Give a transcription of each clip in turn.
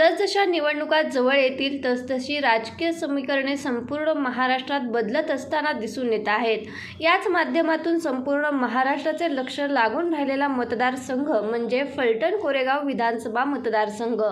जसजशा निवडणुका जवळ येतील तसतशी राजकीय समीकरणे संपूर्ण महाराष्ट्रात बदलत असताना दिसून येत आहेत. याच माध्यमातून संपूर्ण महाराष्ट्राचे लक्ष लागून राहिलेला मतदारसंघ म्हणजे फलटण कोरेगाव विधानसभा मतदारसंघ.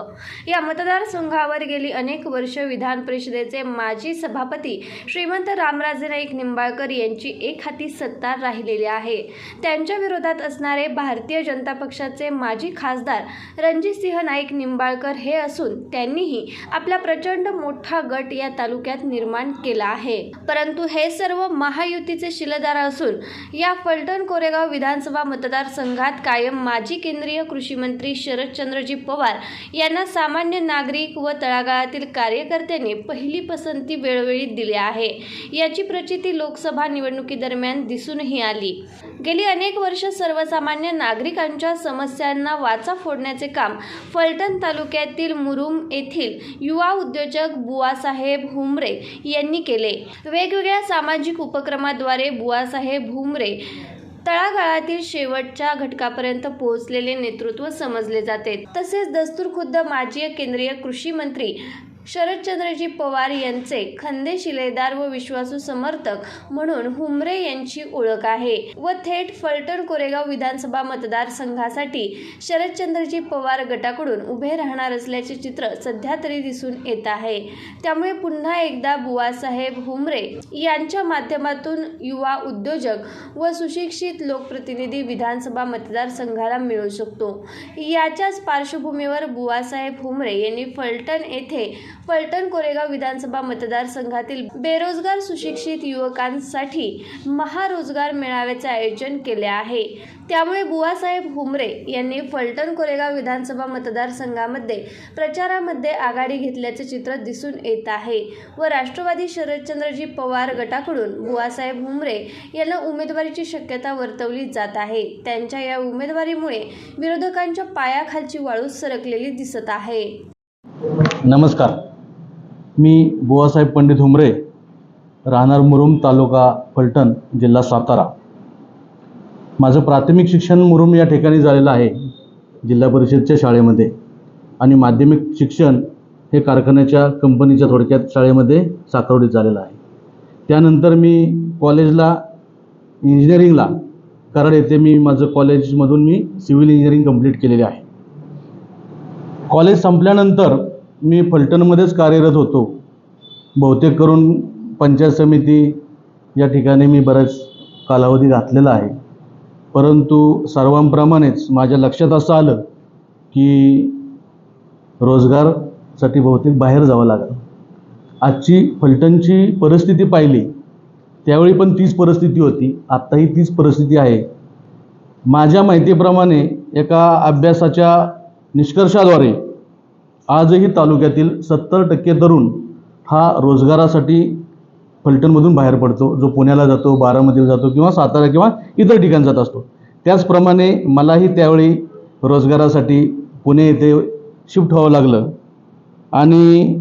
या मतदारसंघावर गेली अनेक वर्ष विधान परिषदेचे माजी सभापती श्रीमंत रामराजे नाईक निंबाळकर यांची एक हाती सत्ता राहिलेली आहे. त्यांच्या विरोधात असणारे भारतीय जनता पक्षाचे माजी खासदार रणजितसिंह नाईक निंबाळकर हे असून त्यांनीही आपला प्रचंड मोठा गट या तालुक्यात निर्माण केला आहे. परंतु हे सर्व महायुतीचे शिलेदार असून या फलटण कोरेगाव विधानसभा मतदारसंघात कायम माजी केंद्रीय कृषी मंत्री शरदचंद्रजी पवार यांना सामान्य नागरिक व तळागाळातील कार्यकर्त्यांनी पहिली पसंती वेळोवेळी दिली आहे. याची प्रचिती लोकसभा निवडणुकीदरम्यान दिसूनही आली. गेली अनेक वर्ष सर्वसामान्य नागरिकांच्या समस्यांना वाचा फोडण्याचे काम फलटण तालुक्यातील मुरुम येथील युवा उद्योजक बुवासाहेब हुमरे यांनी केले. वेगवेगळ्या सामाजिक उपक्रमाद्वारे बुवासाहेब हुमरे तळागाळातील शेवटच्या घटकापर्यंत पोहोचलेले नेतृत्व समजले जाते. तसेच दस्तूरखुद्द माजी केंद्रीय कृषी मंत्री शरदचंद्रजी पवार यांचे खंदे शिलेदार व विश्वासू समर्थक म्हणून हुमरे यांची ओळख आहे व थेट फलटण कोरेगाव विधानसभा मतदारसंघासाठी शरदचंद्रजी पवार गटाकडून उभे राहणार असल्याचे चित्र सध्या तरी दिसून येत आहे. त्यामुळे पुन्हा एकदा बुवासाहेब हुमरे यांच्या माध्यमातून युवा उद्योजक व सुशिक्षित लोकप्रतिनिधी विधानसभा मतदारसंघाला मिळू शकतो. याच्याच पार्श्वभूमीवर बुवासाहेब हुमरे यांनी फलटण येथे फलटण कोरेगाव विधानसभा मतदारसंघातील बेरोजगार सुशिक्षित युवकांसाठी महारोजगार मेळाव्याचे आयोजन केले आहे. त्यामुळे बुवासाहेब हुमरे यांनी फलटण कोरेगाव विधानसभा मतदारसंघामध्ये प्रचारामध्ये आघाडी घेतल्याचे चित्र दिसून येत आहे व राष्ट्रवादी शरदचंद्रजी पवार गटाकडून बुवासाहेब हुमरे यांना उमेदवारीची शक्यता वर्तवली जात आहे. त्यांच्या या उमेदवारीमुळे विरोधकांच्या पायाखालची वाळू सरकलेली दिसत आहे. नमस्कार. मी बुवासाहेब पंडित हुमरे राहणार मुरुम तालुका फलटण जिल्हा सातारा. माझं प्राथमिक शिक्षण मुरुम या ठिकाणी झालेलं आहे जिल्हा परिषदच्या शाळेमध्ये. आणि माध्यमिक शिक्षण हे कारखान्याच्या कंपनीच्या थोडक्यात शाळेमध्ये साकरवडीत झालेलं आहे. त्यानंतर मी कॉलेजला इंजिनिअरिंगला कराड येथे मी माझं कॉलेजमधून मी सिव्हिल इंजिनिअरिंग कंप्लीट केलेले आहे. कॉलेज संपल्यानंतर मी फलटणमध्येच कार्यरत होतो. बहुतेक करून पंचायत समिती या ठिकाणी मी बराच कालावधी घातलेला आहे. परंतु सर्वांप्रमाणेच माझ्या लक्षात असं आलं की रोजगारसाठी बहुतेक बाहेर जावं लागलं. आजची फलटणची परिस्थिती पाहिली त्यावेळी पण तीच परिस्थिती होती. आत्ताही तीच परिस्थिती आहे. माझ्या माहितीप्रमाणे एका अभ्यासाच्या निष्कर्षाद्वारे आजही तालुक्यातील सत्तर टक्के तरुण हा रोजगारासाठी फलटणमधून बाहेर पडतो. जो पुण्याला जातो बारामतीला जातो किंवा सातारा किंवा इतर ठिकाणी जात असतो. त्याचप्रमाणे मलाही त्यावेळी रोजगारासाठी पुणे येथे शिफ्ट व्हावं लागलं. आणि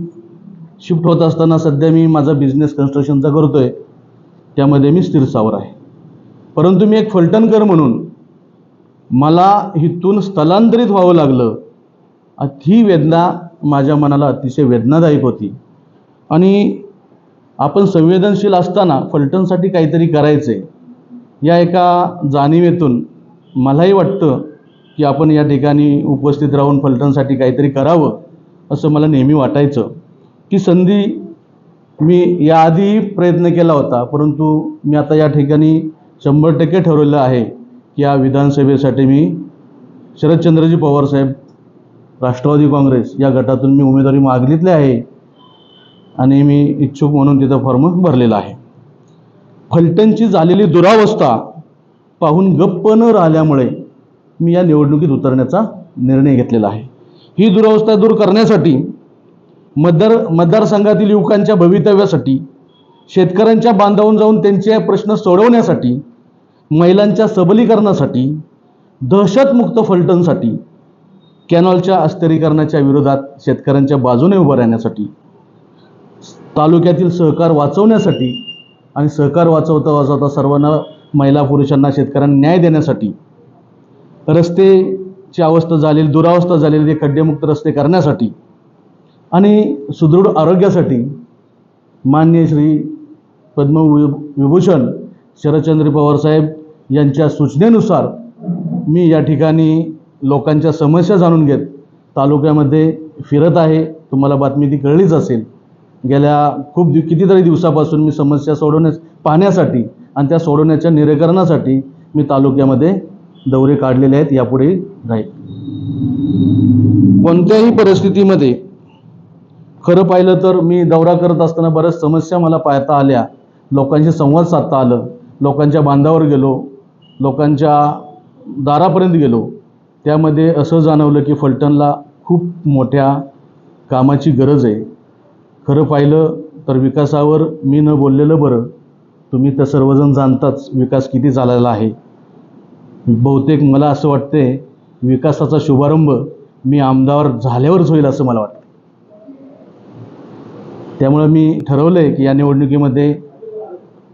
शिफ्ट होत असताना सध्या मी माझा बिझनेस कन्स्ट्रक्शनचा करतो आहे त्यामध्ये मी स्थिरसावर आहे. परंतु मी एक फलटणकर म्हणून मला इथून स्थलांतरित व्हावं लागलं. ही वेदना माझ्या मनाला अतिशय वेदनादायक होती. आणि आपण संवेदनशील असताना फलटणसाठी काहीतरी करायचं आहे या एका जाणीवेतून मलाही वाटतं की आपण या ठिकाणी उपस्थित राहून फलटणसाठी काहीतरी करावं असं मला नेहमी वाटायचं. की संधी मी याआधी प्रयत्न केला होता परंतु मी आता या ठिकाणी शंभर टक्के ठरवलं आहे की या विधानसभेसाठी मी शरदचंद्रजी पवारसाहेब राष्ट्रवादी काँग्रेस या गटातून मी उमेदवारी मागितली आहे आणि मी इच्छुक म्हणून तिथं फॉर्म भरलेला आहे. फलटणची झालेली दुरावस्था पाहून गप्प न राहिल्यामुळे मी या निवडणुकीत उतरण्याचा निर्णय घेतलेला आहे. ही दुरावस्था दूर करण्यासाठी मतदार मतदारसंघातील युवकांच्या भवितव्यासाठी शेतकऱ्यांच्या बांधावून जाऊन त्यांचे प्रश्न सोडवण्यासाठी महिलांच्या सबलीकरणासाठी दहशतमुक्त फलटणसाठी कॅनॉलच्या अस्थिरीकरणाच्या विरोधात शेतकऱ्यांच्या बाजूने उभं राहण्यासाठी तालुक्यातील सहकार वाचवण्यासाठी आणि सहकार वाचवता वाचवता सर्वांना महिला पुरुषांना शेतकऱ्यांना न्याय देण्यासाठी रस्तेची अवस्था झालेली दुरावस्था झालेली ते खड्डेमुक्त रस्ते करण्यासाठी आणि सुदृढ आरोग्यासाठी मान्य श्री पद्म विभूषण शरदचंद्र पवारसाहेब यांच्या सूचनेनुसार मी या ठिकाणी लोकांच्या समस्या जाणून घेत तालुक्यामध्ये फिरत आहे. तुम्हाला बातमी ती कळलीच असेल. गेल्या खूप दिव कितीतरी दिवसापासून मी समस्या सोडवण्यास पाहण्यासाठी आणि त्या सोडवण्याच्या निराकरणासाठी मी तालुक्यामध्ये दौरे काढलेले आहेत. यापुढे राहील. कोणत्याही परिस्थितीमध्ये खरं पाहिलं तर मी दौरा करत असताना बऱ्याच समस्या मला पाहता आल्या. लोकांशी संवाद साधता आलं. लोकांच्या बांधावर गेलो. लोकांच्या दारापर्यंत गेलो. त्यामध्ये असं जाणवलं की फलटणला खूप मोठ्या कामाची गरज आहे. खरं पाहिलं तर विकासावर मी न बोललेलं बरं. तुम्ही तर सर्वजण जाणताच विकास किती झालेला आहे. बहुतेक मला असं वाटते विकासाचा शुभारंभ मी आमदार झाल्यावरच होईल असं मला वाटतं त्यामुळं मी ठरवलं आहे की या निवडणुकीमध्ये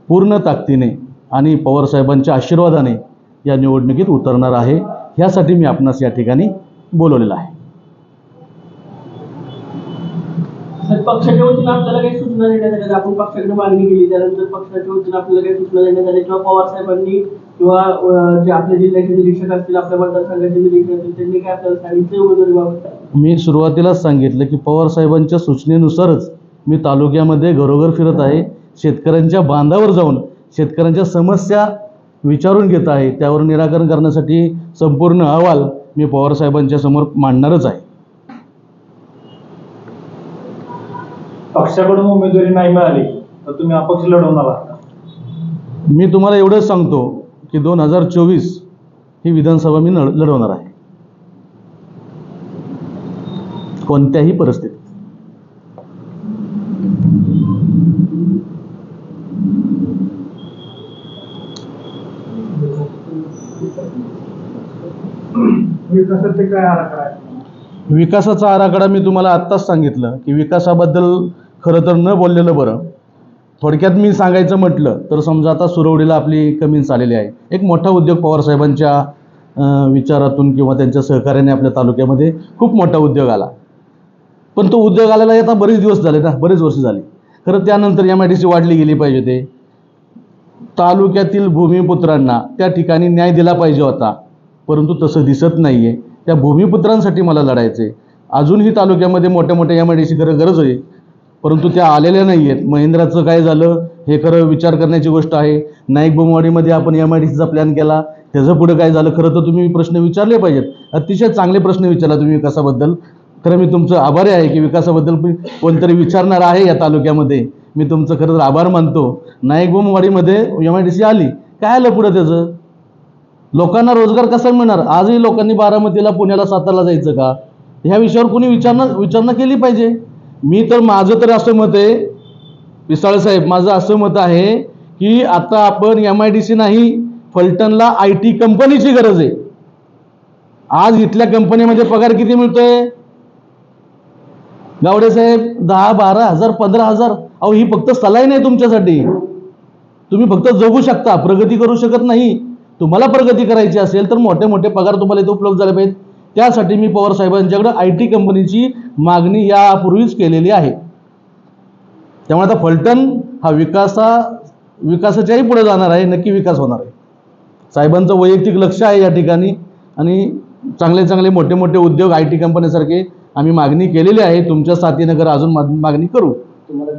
पूर्ण ताकदीने आणि पवारसाहेबांच्या आशीर्वादाने या निवडणुकीत उतरणार आहे. ह्यासाठी मी आपणास या ठिकाणी बोलवलेलं आहे. सर पक्षाच्या वतीनं आपल्याला काही सूचना देण्यात आल्या? आपण पक्षाकडे मागणी केली त्यानंतर पक्षाच्या वतीनं आपल्याला काही सूचना देण्यात आल्या? किंवा पवार साहेबांनी किंवा जे आपल्या जिल्ह्याचे निरीक्षक असतील आपल्या मतदारसंघाचे निरीक्षक असतील त्यांनी काय आपल्याला सांगितलं उमेदवारीबाबत मी सुरुवातीलाच सांगितलं की पवारसाहेबांच्या सूचनेनुसारच मी तालुक्यामध्ये घरोघर फिरत आहे. शेतकऱ्यांच्या बांधावर जाऊन शेतकऱ्यांच्या समस्या विचारून घेत आहे त्यावर निराकरण करण्यासाठी संपूर्ण अहवाल मी पवारसाहेबांच्या समोर मांडणारच आहे. पक्षाकडून उमेदवारी नाही मिळाली तर तुम्ही अपक्ष लढवणार आहात मी तुम्हाला एवढंच सांगतो की दोन हजार चोवीस ही विधानसभा मी लढ लढवणार आहे. कोणत्याही परिस्थितीत. विकासाचे काय आराखडा आहे विकासाचा आराखडा मी तुम्हाला आत्ताच सांगितलं की विकासाबद्दल खरं तर न बोललेलं बरं. थोडक्यात मी सांगायचं म्हटलं तर समजा आता सुरवडीला आपली कमीन्स आलेली आहे. एक मोठा उद्योग पवारसाहेबांच्या विचारातून किंवा त्यांच्या सहकार्याने आपल्या तालुक्यामध्ये खूप मोठा उद्योग आला. पण तो उद्योग आलेला आता बरेच दिवस झाले ना बरेच वर्ष झाली. खरं त्यानंतर एम आय डी सी वाढली गेली पाहिजे ते. तालुक्यातील भूमिपुत्रांना त्या ठिकाणी न्याय दिला पाहिजे होता. परंतु तसं दिसत नाही आहे त्या भूमिपुत्रांसाठी मला लढायचं आहे अजूनही तालुक्यामध्ये मोठ्या मोठ्या एम आय डी सी खरं गरज आहे. परंतु त्या आलेल्या नाही आहेत महिंद्राचं काय झालं हे खरं विचार करण्याची गोष्ट आहे. नाईक बोमवाडीमध्ये आपण एम आय डी सीचा प्लॅन केला. त्याचं पुढे काय झालं खरं तर तुम्ही प्रश्न विचारले पाहिजेत. अतिशय चांगले प्रश्न विचारला तुम्ही विकासाबद्दल. खरं मी तुमचं आभारी आहे की विकासाबद्दल कोणतरी विचारणार आहे या तालुक्यामध्ये. मी तुमचं खरं तर आभार मानतो. नाईक बोमवाडीमध्ये एम आय डी सी आली. काय आलं पुढं त्याचं? लोकांना रोजगार कसा मिळणार? आजही लोकांनी बारामतीला पुण्याला सातारला जायचं का? ह्या विषयावर कोणी विचारणा विचारणा केली पाहिजे? मी तर माझं तर असं मत आहे पिसाळे साहेब माझं असं मत आहे की आता आपण एम आय डी सी नाही फलटणला आय टी कंपनीची गरज आहे. आज इथल्या कंपनीमध्ये पगार किती मिळतोय? गावडे साहेब दहा बारा हजार पंधरा हजार. अहो ही फक्त सलाई नाही तुमच्यासाठी. तुम्ही फक्त जगू शकता प्रगती करू शकत नाही. तुम्हाला प्रगती करायची असेल तर मोठे मोठे पगार तुम्हाला इथे उपलब्ध झाले पाहिजेत. त्यासाठी मी पवार साहेबांच्याकडे आय टी कंपनीची मागणी यापूर्वीच केलेली आहे. त्यामुळे आता फलटण हा विकासा विकासाच्याही पुढे जाणार आहे नक्की विकास होणार आहे. साहेबांचं वैयक्तिक लक्ष आहे या ठिकाणी. आणि चांगले चांगले मोठे मोठे उद्योग आय टी कंपनीसारखे आम्ही मागणी केलेली आहे तुमच्या साथीनं जर अजून मागणी करू. तुम्हाला